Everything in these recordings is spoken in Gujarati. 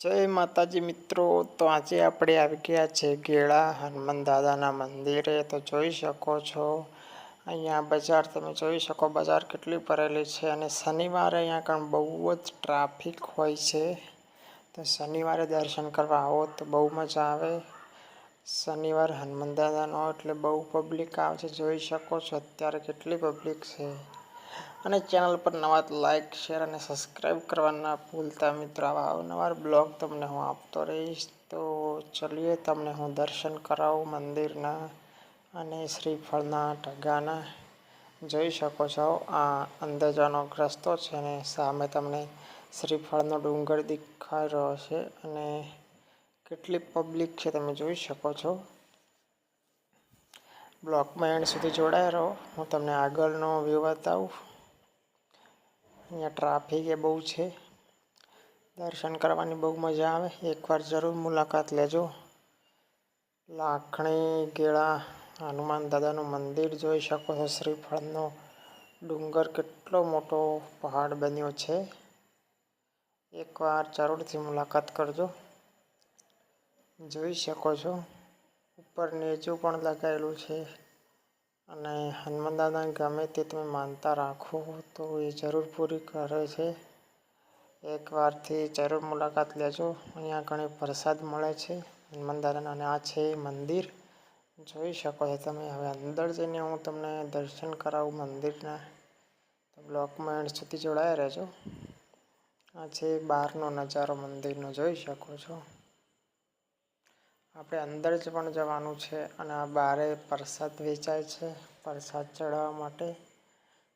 જય માતાજી મિત્રો. તો આજે આપણે આવી ગયા છે ગેળા હનુમાન દાદાના મંદિરે. તો જોઈ શકો છો. અહીંયા બજાર તમે જોઈ શકો, બજાર કેટલી ભરેલી છે અને શનિવારે અહીંયા કારણ બહુ જ ટ્રાફિક હોય છે. તો શનિવારે દર્શન કરવા આવો તો બહુ મજા આવે. શનિવાર હનુમાન દાદાનો એટલે બહુ પબ્લિક આવે છે જોઈ શકો છો અત્યારે કેટલી પબ્લિક છે. અને ચેનલ પર નવા લાઈક શેર અને સબસ્ક્રાઈબ કરવાના ભૂલતા મિત્રો. આવા અવનવાર બ્લોગ તમને હું આપતો રહીશ. તો ચલીએ, તમને હું દર્શન કરાવું મંદિરના અને શ્રીફળના ઢગાના. જોઈ શકો છો, આ અંદર જવાનો રસ્તો છે અને સામે તમને શ્રીફળનો ડુંગર દેખાઈ રહ્યો છે અને કેટલી પબ્લિક છે તમે જોઈ શકો છો. બ્લોકમાં એન્ડ સુધી જોડાયા રહો. હું તમને આગળનો વ્યૂ બતાવું. અહીંયા ટ્રાફિક એ બહુ છે. દર્શન કરવાની બહુ મજા આવે. એકવાર જરૂર મુલાકાત લેજો. લાખણી, ગેળા, હનુમાન દાદાનું મંદિર જોઈ શકો છો. શ્રીફળનો ડુંગર કેટલો મોટો પહાડ બન્યો છે. એકવાર જરૂરથી મુલાકાત કરજો. જોઈ શકો છો. ઉપર નેચું પણ લગાવેલું છે. અને હનુમાન દાદાને ગમે તે તમે માનતા રાખો તો એ જરૂર પૂરી કરે છે. એકવારથી જરૂર મુલાકાત લેજો. અહીંયા ઘણી પ્રસાદ મળે છે. હનુમાન દાદાના અને આ છે મંદિર. જોઈ શકો છો તમે. હવે અંદર જઈને હું તમને દર્શન કરાવું મંદિરના. તો બ્લોકમાં એન્ડ સુધી જોડાયા રહેજો. આ છે બહારનો નજારો મંદિરનો. જોઈ શકો છો. આપણે અંદર જ પણ જવાનું છે અને આ બારે પ્રસાદ વેચાય છે, પ્રસાદ ચડાવવા માટે.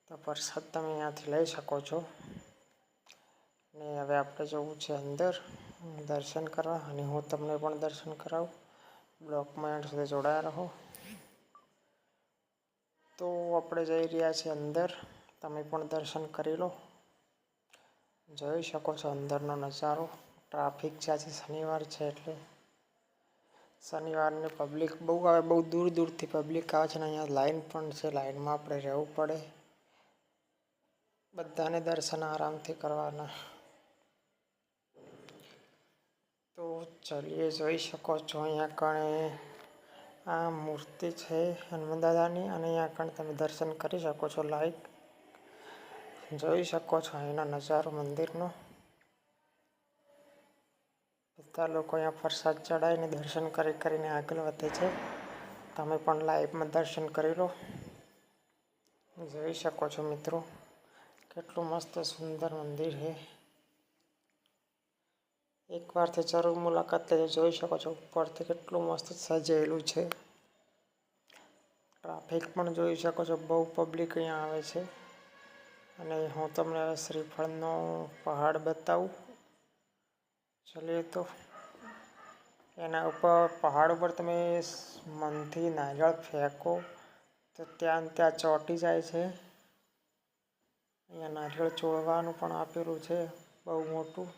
તો પ્રસાદ તમે અહીંયાથી લઈ શકો છો. ને હવે આપણે જવું છે અંદર. દર્શન કરવા અને હું તમને પણ દર્શન કરાવું. બ્લોકમાં એન્ડ સુધી જોડાયા રહો. તો આપણે જઈ રહ્યા છીએ અંદર. તમે પણ દર્શન કરી લો. જોઈ શકો છો અંદરનો નજારો. ટ્રાફિક છે આજે શનિવાર છે એટલે શનિવારની પબ્લિક બહુ આવે, બહુ દૂર દૂરથી પબ્લિક આવે છે ને અહીંયા લાઈન પણ છે લાઈનમાં આપણે રહેવું પડે. બધાને દર્શન આરામથી કરવાના. તો ચલીએ, જોઈ શકો છો અહીંયા કણે આ મૂર્તિ છે હનુમાન દાદાની અને અહીંયા કણ તમે દર્શન કરી શકો છો લાઈક જોઈ શકો છો અહીંનો નજારો મંદિરનો. બધા લોકો અહીંયા પ્રસાદ ચડાવીને દર્શન કરી કરીને આગળ વધે છે. તમે પણ લાઈવમાં દર્શન કરી લો. જોઈ શકો છો મિત્રો, કેટલું મસ્ત સુંદર મંદિર છે. એકવારથી જરૂર મુલાકાત લેજો. જોઈ શકો છો ઉપરથી કેટલું મસ્ત સજેલું છે. ટ્રાફિક પણ જોઈ શકો છો, બહુ પબ્લિક અહીંયા આવે છે. અને હું તમને હવે શ્રીફળનો પહાડ બતાવું. ચલીએ તો એના ઉપર, પહાડ ઉપર તમે મનથી નારિયેળ ફેંકો તો ત્યાં ત્યાં ચોંટી જાય છે. અહીંયા નારિયેળ ચોળવાનું પણ આપેલું છે, બહુ મોટું.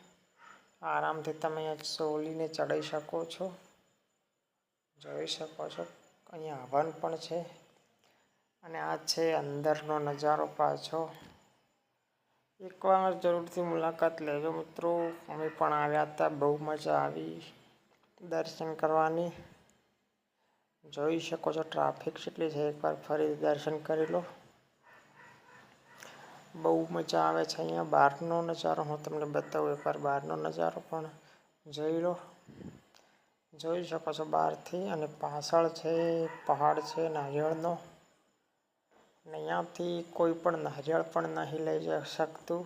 આરામથી તમે અહીંયા સોલીને ચડાઈ શકો છો. જોઈ શકો છો, અહીંયા હવન પણ છે. અને આ છે અંદરનો નજારો પાછો. એકવાર જરૂરથી મુલાકાત લેજો મિત્રો. અમે પણ આવ્યા હતા, બહુ મજા આવી. દર્શન કરવાની. જોઈ શકો છો, ટ્રાફિક કેટલી છે. એકવાર ફરી દર્શન કરી લો. બહુ મજા આવે છે અહીંયા. બહારનો નજારો, હું તમને બતાવું એકવાર બહારનો નજારો પણ. જોઈ લો. જોઈ શકો છો બહારથી અને પાછળ છે, પહાડ છે, નારિયેળનો. અને અહીંયાથી કોઈ પણ નારિયેળ પણ નહીં લઈ જઈ શકતું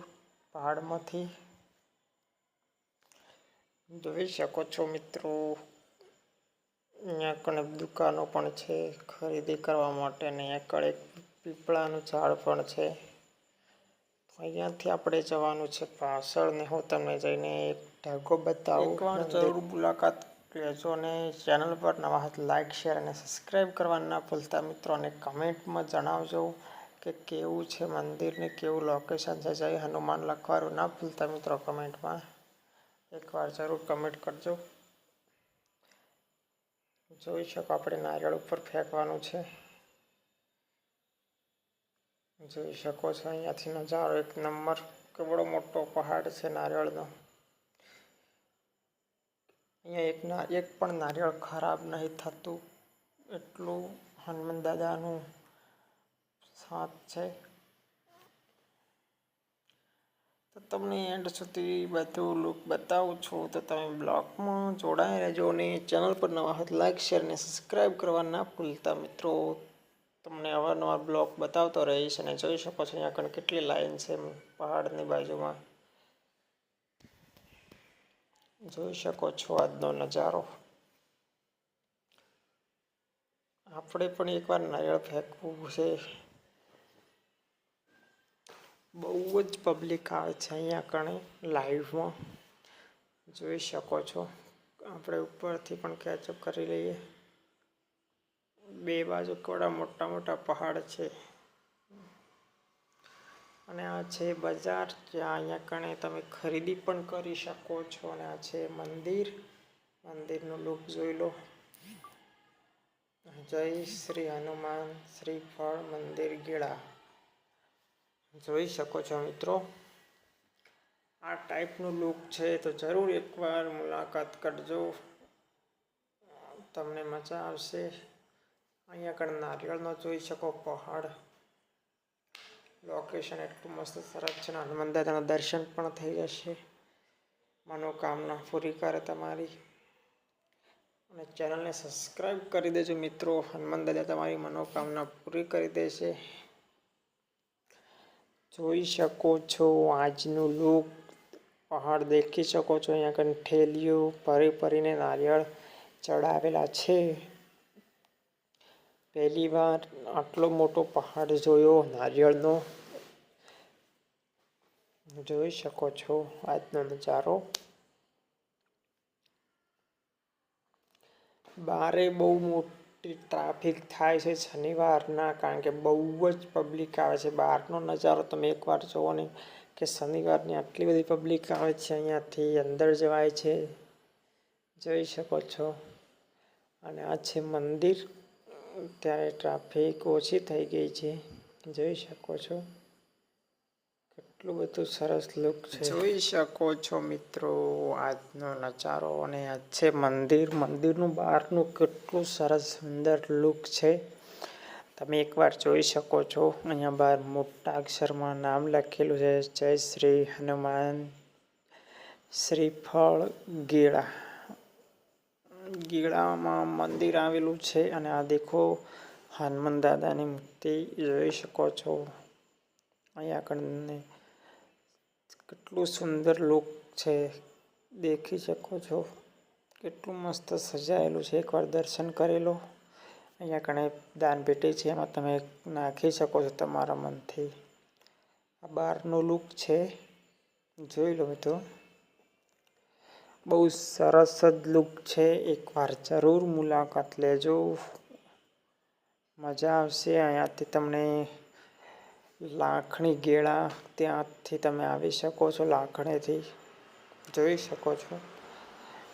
પહાડમાંથી. જોઈ શકો છો મિત્રો અહીંયા કણે દુકાનો પણ છે ખરીદી કરવા માટે અને અહીંયા કણે પીપળાનું ઝાડ પણ છે. અહીંયાથી આપણે જવાનું છે પાછળ ને હું તમને જઈને એક ઢાગો બતાવું. જરૂર મુલાકાત અને ચેનલ પર નવા હાથ લાઇક શેર અને સબસ્ક્રાઈબ કરવા ના ભૂલતા. મિત્રો, અને કમેન્ટમાં જણાવજો કે કેવું છે મંદિર ને કેવું લોકેશન છે, જય હનુમાન લખવાનું ના ભૂલતા મિત્રો કમેન્ટમાં એકવાર જરૂર કમેન્ટ કરજો. જોઈ શકો આપણે નારિયેળ ઉપર ફેંકવાનું છે. જોઈ શકો છો અહીંયાથી નજારો. એક નંબર, કેવડો મોટો પહાડ છે નારિયેળનો. અહીંયા એક ના એક પણ નારિયેળ ખરાબ નહીં થતું. એટલું હનુમાન દાદાનું સાથ છે. તો તમને એન્ડ સુધી બધું લુક બતાવું છું. તો તમે બ્લોગમાં જોડાઈ રહેજો અને ચેનલ પર નવા હોય લાઇક શેર અને સબસ્ક્રાઈબ કરવા ના ભૂલતા મિત્રો. તમને અવારનવાર બ્લોગ બતાવતો રહીશ અને જોઈ શકો છો અહીંયા આગળ કેટલી લાઈન છે પહાડની બાજુમાં. જોઈ શકો છો આજનો નજારો. આપણે પણ એકવાર નારિયેળ ફેંકવું છે. બહુ જ પબ્લિક આવે છે અહીંયા કણે લાઈવમાં જોઈ શકો છો. આપણે ઉપરથી પણ કેચઅપ કરી લઈએ. બે બાજુ કેવડા મોટા મોટા પહાડ છે. અને આ છે બજાર, જ્યાં અહીંયા કણે તમે ખરીદી પણ કરી શકો છો. અને આ છે મંદિર. મંદિરનું લુક જોઈ લો. જય શ્રી હનુમાન શ્રીફળ મંદિર ગીળા. જોઈ શકો છો મિત્રો. આ ટાઈપનું લુક છે તો જરૂર એકવાર મુલાકાત કરજો. તમને મજા આવશે. અહીંયા આગળ નારિયેળનો જોઈ શકો પહાડ. લોકેશન એટલું મસ્ત સરસ છે ને, હનુમાન દાદાના દર્શન પણ થઈ જશે. મનોકામના પૂરી કરે તમારી. અને ચેનલને સબસ્ક્રાઈબ કરી દેજો મિત્રો. હનુમાન દાદા તમારી મનોકામના પૂરી કરી દેશે. જોઈ શકો છો આજનું લુક પહાડ દેખી શકો છો. અહીંયા કંઠેલીઓ ઠેલીઓ ભરી ભરીને નારિયેળ ચડાવેલા છે. પહેલી વાર આટલો મોટો પહાડ જોયો, નારિયેળનો. જોઈ શકો છો આજનો નજારો. બારે બહુ મોટી ટ્રાફિક થાય છે શનિવારના, કારણ કે બહુ જ પબ્લિક આવે છે. બહારનો નજારો તમે એકવાર જુઓ ને, કે શનિવારની આટલી બધી પબ્લિક આવે છે અહીંયાથી અંદર જવાય છે. જોઈ શકો છો. અને આ છે મંદિર. ત્યારે ટ્રાફિક ઓછી થઈ ગઈ છે. જોઈ શકો છો. કેટલું બધું સરસ લુક છે. જોઈ શકો છો મિત્રો, આજનો નજારો અને આ છે મંદિર, મંદિરનું બહારનું કેટલું સરસ સુંદર લુક છે. તમે એકવાર જોઈ શકો છો. અહીંયા બહાર મોટા અક્ષરમાં નામ લખેલું છે. જય શ્રી હનુમાન શ્રીફળ ગીળા. ગીળામાં મંદિર આવેલું છે અને આ દેખો, હનુમાન દાદાની મૂર્તિ જોઈ શકો છો. અહીંયા આગળને કેટલું સુંદર લુક છે, દેખી શકો છો. કેટલું મસ્ત સજાયેલું છે, એકવાર દર્શન કરી લો. અહીંયા કણે દાનપેટી છે, એમાં તમે નાખી શકો છો તમારા મનથી. આ બહારનો લુક છે. જોઈ લો મિત્રો. બહુ સરસ જ લુક છે. એકવાર જરૂર મુલાકાત લેજો. મજા આવશે. અહીંયાથી તમને લાખણી ગેળા ત્યાંથી તમે આવી શકો છો, લાખણીથી જોઈ શકો છો.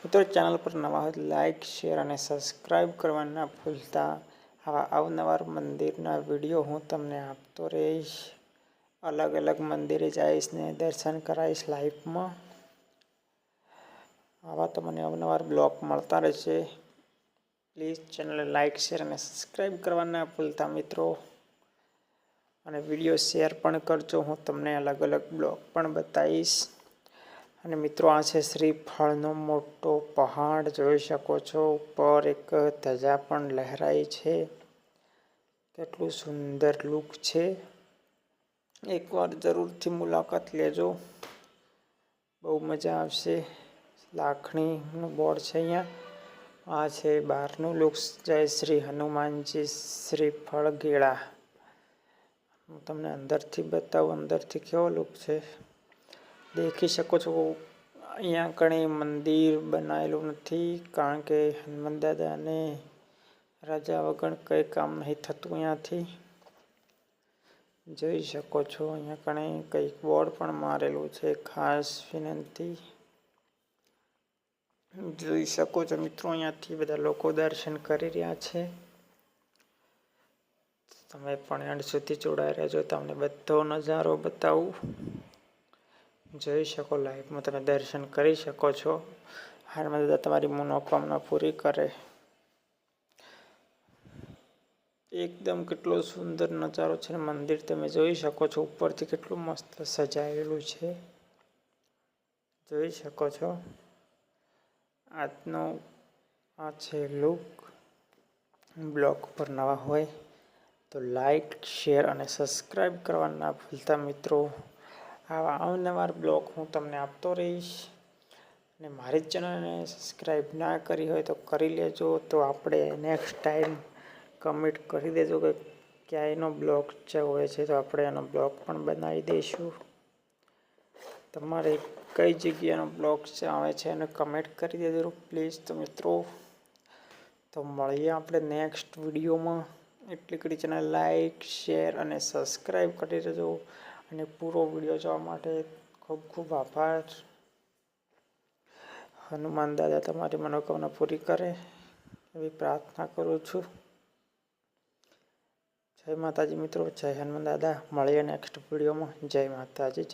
મિત્રો, ચેનલ પર નવા હોય લાઈક, શેર અને સબસ્ક્રાઈબ કરવા ના ભૂલતા. આવા અવનવાર મંદિરના વીડિયો હું તમને આપતો રહીશ. અલગ અલગ મંદિરે જઈશ ને દર્શન કરાવીશ લાઈફમાં આવા તમને મને અવનવાર બ્લોગ મળતા રહેશે પ્લીઝ ચેનલ લાઇક શેર અને સબસ્ક્રાઈબ કરવાના ભૂલતા મિત્રો. અને વીડિયો શેર પણ કરજો. હું તમને અલગ અલગ બ્લોગ પણ બતાવીશ. અને મિત્રો, આ છે શ્રીફળનો મોટો પહાડ. જોઈ શકો છો, ઉપર એક ધજા પણ લહેરાય છે. કેટલું સુંદર લુક છે. એકવાર જરૂરથી મુલાકાત લેજો. બહુ મજા આવશે. લાખણીનું બોર્ડ છે અહીંયા. આ છે બહારનું લુક્સ. જય શ્રી હનુમાનજી શ્રીફળ ગેળા હું તમને અંદરથી બતાવું, અંદરથી કેવો લુક છે. દેખી શકો છો, અહીંયા કણી મંદિર બનાવેલું નથી, કારણ કે હનુમાન દાદાને રાજા વગર કંઈ કામ નહીં થતું અહીંયાથી. જોઈ શકો છો, અહીંયા કણે કંઈક બોર્ડ પણ મારેલું છે, ખાસ વિનંતી. જોઈ શકો છો મિત્રો, અહીંયાથી બધા લોકો દર્શન કરી રહ્યા છે. તમે પણ એન્ડ સુધી જોડાઈ રહેજો, તમને બધો નજારો બતાવું. જોઈ શકો લાઈફમાં તમે દર્શન કરી શકો છો. હારમાં દાદા તમારી મનોકામના પૂરી કરે. એકદમ કેટલો સુંદર નજારો છે મંદિર તમે જોઈ શકો છો, ઉપરથી કેટલું મસ્ત સજાવેલું છે. જોઈ શકો છો. આજનો આ છે લુક બ્લોગ પર નવા હોય તો લાઈક શેર અને સબસ્ક્રાઈબ કરવા ના ભૂલતા મિત્રો. આવા અવનવાર બ્લોગ હું તમને આપતો રહીશ. અને મારી ચેનલને સબસ્ક્રાઈબ ના કરી હોય તો કરી લેજો. તો આપણે નેક્સ્ટ ટાઈમ કમેન્ટ કરી દેજો કે ક્યાંયનો બ્લોગ જે હોય છે, તો આપણે એનો બ્લોગ પણ બનાવી દઈશું. તમારે કઈ જગ્યાનો બ્લોગ છે, આવે છે એને કમેન્ટ કરી દેજો પ્લીઝ તો મિત્રો, તો મળીએ આપણે નેક્સ્ટ વિડીયોમાં. એટલી કરી ચેનલ લાઈક શેર અને સબસ્ક્રાઈબ કરી દેજો. અને પૂરો વીડિયો જોવા માટે ખૂબ ખૂબ આભાર. હનુમાન દાદા તમારી મનોકામના પૂરી કરે એવી પ્રાર્થના કરું છું. જય માતાજી મિત્રો, જય હનુમાન દાદા. મળીએ નેક્સ્ટ વિડીયોમાં. જય માતાજી, જય